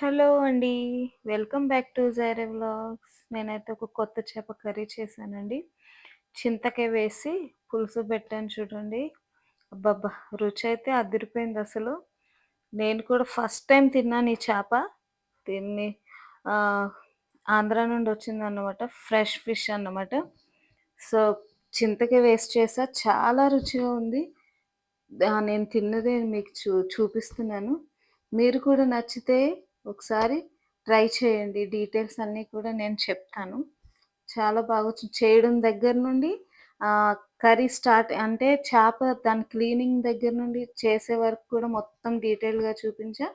Hello అండి. Welcome back to Jaire vlogs. నేనైతే ఒక కొత్త చేప కర్రీ చేశానండి. చింతకాయ వేసి పులుసు పెట్టాను చూడండి. అబ్బబ్బా! రుచి అయితే అదిరిపోయింది అసలు. నేను కూడా ఫస్ట్ టైం తిన్నాను ఈ చేప. దీన్ని ఆంధ్ర నుండి వచ్చింది అన్నమాట ఫ్రెష్ ఫిష్ అన్నమాట. సో, చింతకాయ వేస్ట్ చేసా చాలా రుచిగా ఉంది. నేను తిన్నదే మీకు చూ చూపిస్తున్నాను. మీరు కూడా నచ్చితే ఒకసారి ట్రై చేయండి. డీటెయిల్స్ అన్నీ కూడా నేను చెప్తాను. చాలా బాగా చేయడం దగ్గర నుండి కర్రీ స్టార్ట్ అంటే చేప దాని క్లీనింగ్ దగ్గర నుండి చేసే వరకు కూడా మొత్తం డీటెయిల్‌గా చూపించా.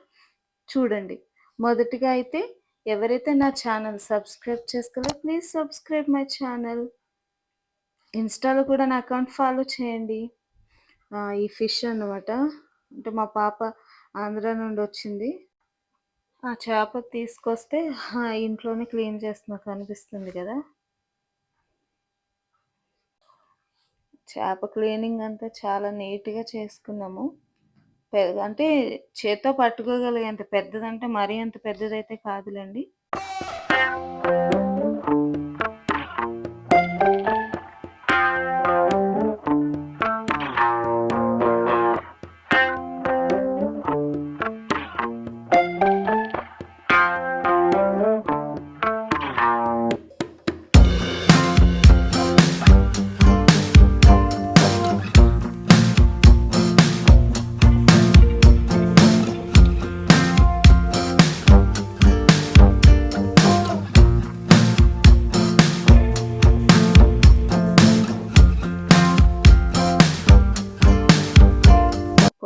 చూడండి. మొదటిగా అయితే ఎవరైతే నా ఛానల్ సబ్స్క్రైబ్ చేసుకోలేదో ప్లీజ్ సబ్స్క్రైబ్ మై ఛానల్. ఇన్‌స్టాలో కూడా నా అకౌంట్ ఫాలో చేయండి. ఈ ఫిష్ అన్నమాట. అంటే మా పాప ఆంధ్ర నుండి వచ్చింది. ఆ చేప తీసుకొస్తే ఆ! ఇంట్లోనే క్లీన్ చేస్తున్నట్టు అనిపిస్తుంది గదా! చేప క్లీనింగ్ అంతా చాలా నీట్‌గా చేసుకున్నాము. పె అంటే చేత్తో పట్టుకోగలిగేంత పెద్దదంటే మరీ అంత పెద్దదైతే కాదులెండి.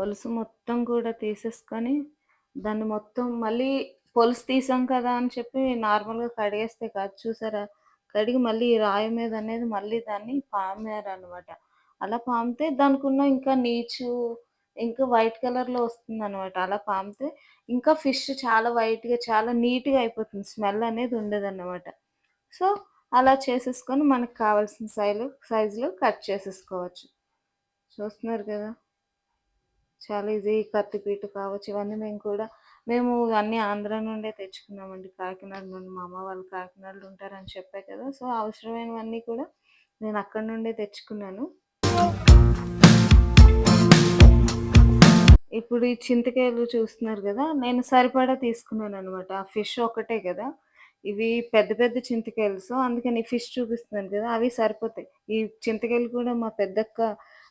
పులుసు మొత్తం కూడా తీసేసుకొని, దాన్ని మొత్తం మళ్ళీ పులుసు తీసాం కదా అని చెప్పి నార్మల్‌గా కడిగేస్తే కాదు చూసారా? కడిగి మళ్ళీ రాయి మీద అనేది మళ్ళీ దాన్ని పామారనమాట. అలా పామితే దానికున్న ఇంకా నీచు, ఇంకా వైట్ కలర్‌లో వస్తుందనమాట. అలా పామితే ఇంకా ఫిష్ చాలా వైట్‌గా, చాలా నీట్‌గా అయిపోతుంది. స్మెల్ అనేది ఉండదన్నమాట. సో, అలా చేసేసుకొని మనకు కావాల్సిన సైజు సైజులో కట్ చేసేసుకోవచ్చు. చూస్తున్నారు కదా! చాలా ఈజీ కత్తిపీట కావచ్చు. ఇవన్నీ మేము కూడా మేము అన్నీ ఆంధ్ర నుండే తెచ్చుకున్నామండి. కాకినాడ నుండి. మా అమ్మ వాళ్ళు కాకినాడలో ఉంటారని చెప్పా కదా! సో, అవసరమైనవన్నీ కూడా నేను అక్కడ నుండే తెచ్చుకున్నాను. ఇప్పుడు ఈ చింతకాయలు చూస్తున్నారు కదా నేను సరిపడా తీసుకున్నాను అనమాట ఆ ఫిష్ ఒక్కటే కదా ఇవి పెద్ద పెద్ద చింతకాయలు. సో, అందుకని ఫిష్ చూపిస్తున్నాను కదా! అవి సరిపోతాయి. ఈ చింతకాయలు కూడా మా పెద్దక్క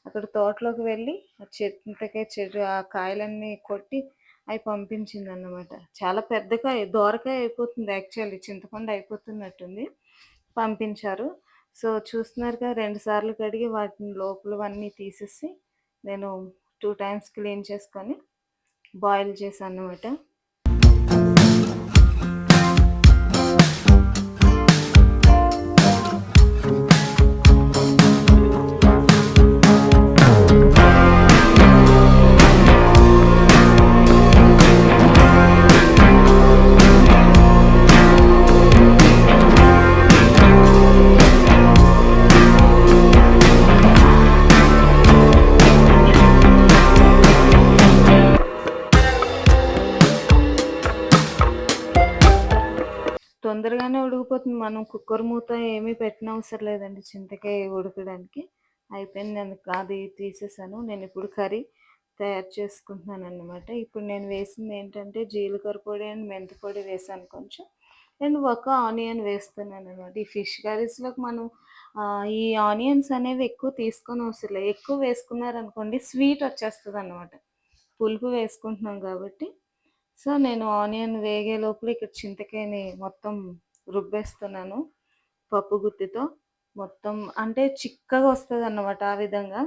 అక్కడ తోటలోకి వెళ్ళి ఆ చింతకాయ చెట్టు ఆ కాయలన్నీ కొట్టి అవి పంపించింది అన్నమాట చాలా పెద్దగా దోరకాయ అయిపోతుంది యాక్చువల్లీ చింతపండు అయిపోతున్నట్టుంది. పంపించారు. సో, చూస్తున్నారుగా రెండు సార్లు కడిగి వాటిని లోపలవన్నీ తీసేసి నేను టూ టైమ్స్ క్లీన్ చేసుకొని బాయిల్ చేశాను అన్నమాట ఉడికిపోతుంది. మనం కుక్కర్ మూత ఏమీ పెట్టనవసరం లేదండి చింతకాయ ఉడకడానికి. అయిపోయింది. నేను అది తీసేసాను. నేను ఇప్పుడు కర్రీ తయారు చేసుకుంటున్నాను అనమాట ఇప్పుడు నేను వేసిందేంటంటే జీలకర్ర పొడి అండ్ మెంతి పొడి వేసాను కొంచెం. అండ్ ఒక ఆనియన్ వేస్తున్నాను అనమాట ఈ ఫిష్ కర్రీస్‌లోకి మనం ఈ ఆనియన్స్ అనేవి ఎక్కువ తీసుకోనవసరం లేదు. ఎక్కువ వేసుకున్నారనుకోండి స్వీట్ వచ్చేస్తుంది అనమాట పులుపు వేసుకుంటున్నాం కాబట్టి. సో, నేను ఆనియన్ వేగే లోపల ఇక్కడ చింతకాయని మొత్తం రుబ్బేస్తున్నాను. పప్పు గుత్తితో. మొత్తం అంటే చిక్కగా వస్తుంది అన్నమాట ఆ విధంగా.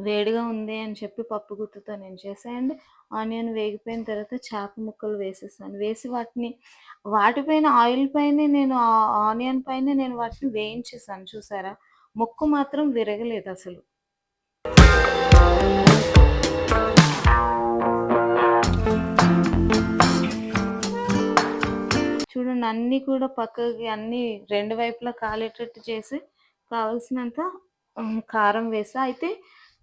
వేడిగా ఉంది అని చెప్పి పప్పు గుత్తుతో నేను చేశా. అండ్ ఆనియన్ వేగిపోయిన తర్వాత చేప ముక్కలు వేసేసాను. వేసి వాటిని వాటిపైన ఆయిల్ పైనే నేను ఆ ఆనియన్ పైన నేను వాటిని వేయించేసాను చూసారా? ముక్కు మాత్రం విరగలేదు అసలు చూడండి అన్నీ కూడా పక్కకి అన్నీ రెండు వైపులా కాలేటట్టు చేసి కావాల్సినంత కారం వేసా. అయితే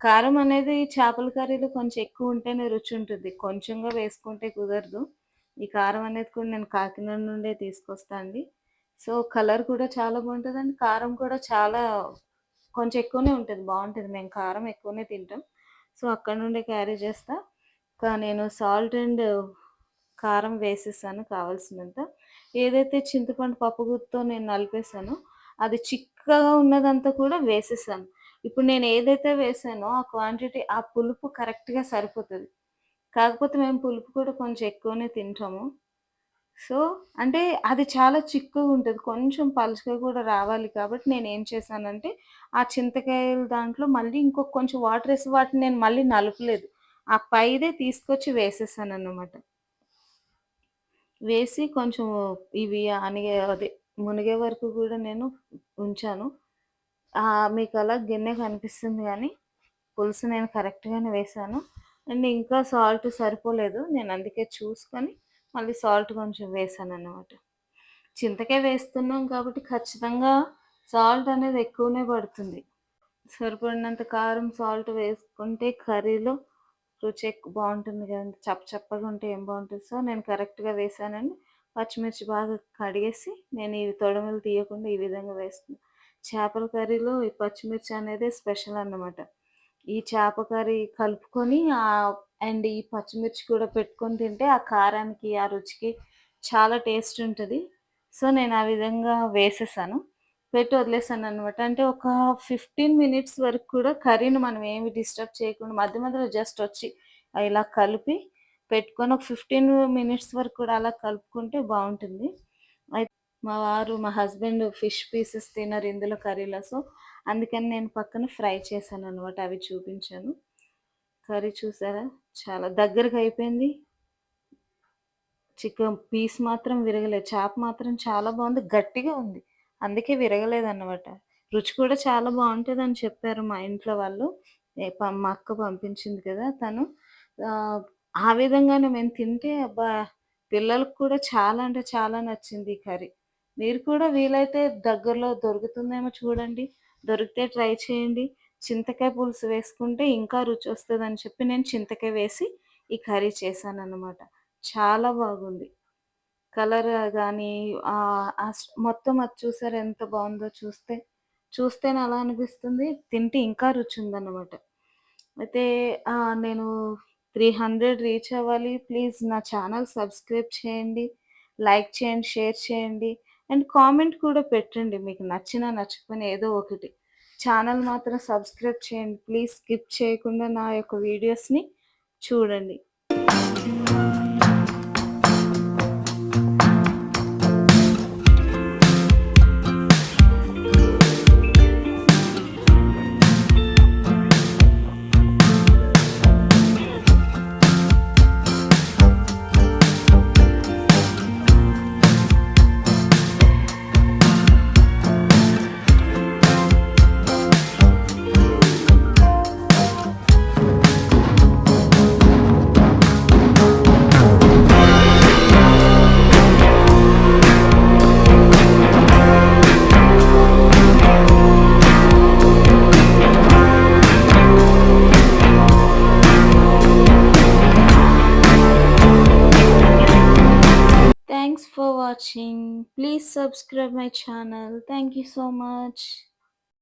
కారం అనేది చేపల కర్రీలో కొంచెం ఎక్కువ ఉంటేనే రుచి ఉంటుంది. కొంచెంగా వేసుకుంటే కుదరదు. ఈ కారం అనేది కూడా నేను కాకినాడ నుండే తీసుకొస్తా అండి సో కలర్ కూడా చాలా బాగుంటుందండి కారం కూడా చాలా కొంచెం ఎక్కువనే ఉంటుంది బాగుంటుంది మేము కారం ఎక్కువనే తింటాం సో అక్కడ నుండే క్యారీ చేస్తా ఇంకా నేను సాల్ట్ అండ్ కారం వేసేసాను కావాల్సినంత. ఏదైతే చింతపండు పప్పుగుత్తో నేను నలిపేసానో అది చిక్కగా ఉన్నదంతా కూడా వేసేసాను. ఇప్పుడు నేను ఏదైతే వేసానో ఆ క్వాంటిటీ ఆ పులుపు కరెక్ట్గా సరిపోతుంది. కాకపోతే మేము పులుపు కూడా కొంచెం ఎక్కువనే తింటాము. సో అంటే అది చాలా చిక్కగా ఉంటుంది. కొంచెం పలుచగా కూడా రావాలి కాబట్టి నేను ఏం చేశానంటే ఆ చింతకాయల దాంట్లో మళ్ళీ ఇంకొక కొంచెం వాటర్ వేసి వాటిని నేను మళ్ళీ నలపలేదు. ఆ పైదే తీసుకొచ్చి వేసేసాను అన్నమాట వేసి కొంచెం ఇవి అనిగే అదే మునిగే వరకు కూడా నేను ఉంచాను. మీకు అలా గిన్నె కనిపిస్తుంది కానీ పులుసు నేను కరెక్ట్గానే వేసాను. అండ్ ఇంకా సాల్ట్ సరిపోలేదు. నేను అందుకే చూసుకొని మళ్ళీ సాల్ట్ కొంచెం వేసాను అన్నమాట చింతకే వేస్తున్నాం కాబట్టి ఖచ్చితంగా సాల్ట్ అనేది ఎక్కువనే పడుతుంది. సరిపడినంత కారం సాల్ట్ వేసుకుంటే కర్రీలో రుచి బాగుంటుంది కదండి చప్ప చప్పగా ఉంటే ఏం బాగుంటుంది? సో నేను కరెక్ట్గా వేసానండి పచ్చిమిర్చి బాగా కడిగేసి నేను ఇవి తొడమలు తీయకుండా ఈ విధంగా వేస్తున్నాను చేపల కర్రీలో ఈ పచ్చిమిర్చి అనేది స్పెషల్ అన్నమాట. ఈ చేప కర్రీ కలుపుకొని అండ్ ఈ పచ్చిమిర్చి కూడా పెట్టుకొని తింటే ఆ కారానికి ఆ రుచికి చాలా టేస్ట్ ఉంటుంది. సో నేను ఆ విధంగా వేసేసాను. పెట్టి వదిలేసాను అనమాట అంటే ఒక ఫిఫ్టీన్ మినిట్స్ వరకు కూడా కర్రీని మనం ఏమి డిస్టర్బ్ చేయకుండా మధ్య మధ్యలో జస్ట్ వచ్చి ఇలా కలిపి పెట్టుకొని ఒక ఫిఫ్టీన్ మినిట్స్ వరకు కూడా అలా కలుపుకుంటే బాగుంటుంది. అయితే మా వారు మా హస్బెండ్ ఫిష్ పీసెస్ తినరు ఇందులో కర్రీలో. సో అందుకని నేను పక్కన ఫ్రై చేశాను అనమాట అవి చూపించాను. కర్రీ చూసారా? చాలా దగ్గరకు అయిపోయింది. చికెన్ పీస్ మాత్రం విరగలేదు. చేప మాత్రం చాలా బాగుంది. గట్టిగా ఉంది. అందుకే విరగలేదన్నమాట. రుచి కూడా చాలా బాగుంటుంది అని చెప్పారు మా ఇంట్లో వాళ్ళు. మా అక్క పంపించింది కదా తను. ఆ విధంగానే మేము తింటే అబ్బా పిల్లలకు కూడా చాలా అంటే చాలా నచ్చింది ఈ కర్రీ. మీరు కూడా వీలైతే దగ్గరలో దొరుకుతుందేమో చూడండి. దొరికితే ట్రై చేయండి. చింతకాయ పులుసు వేసుకుంటే ఇంకా రుచి వస్తుంది అని చెప్పి నేను చింతకాయ వేసి ఈ కర్రీ చేశాను అన్నమాట చాలా బాగుంది. కలర్ కానీ మొత్తం అది చూసారు ఎంత బాగుందో చూస్తే చూస్తేనే అలా అనిపిస్తుంది. తింటే ఇంకా రుచి ఉందన్నమాట అయితే నేను త్రీ హండ్రెడ్ రీచ్ అవ్వాలి. ప్లీజ్ నా ఛానల్ సబ్స్క్రైబ్ చేయండి లైక్ చేయండి షేర్ చేయండి. అండ్ కామెంట్ కూడా పెట్టండి. మీకు నచ్చిన నచ్చకపోయినా ఏదో ఒకటి. ఛానల్ మాత్రం సబ్స్క్రైబ్ చేయండి. ప్లీజ్ స్కిప్ చేయకుండా నా యొక్క వీడియోస్ని చూడండి. Watching. Please subscribe my channel. Thank you so much.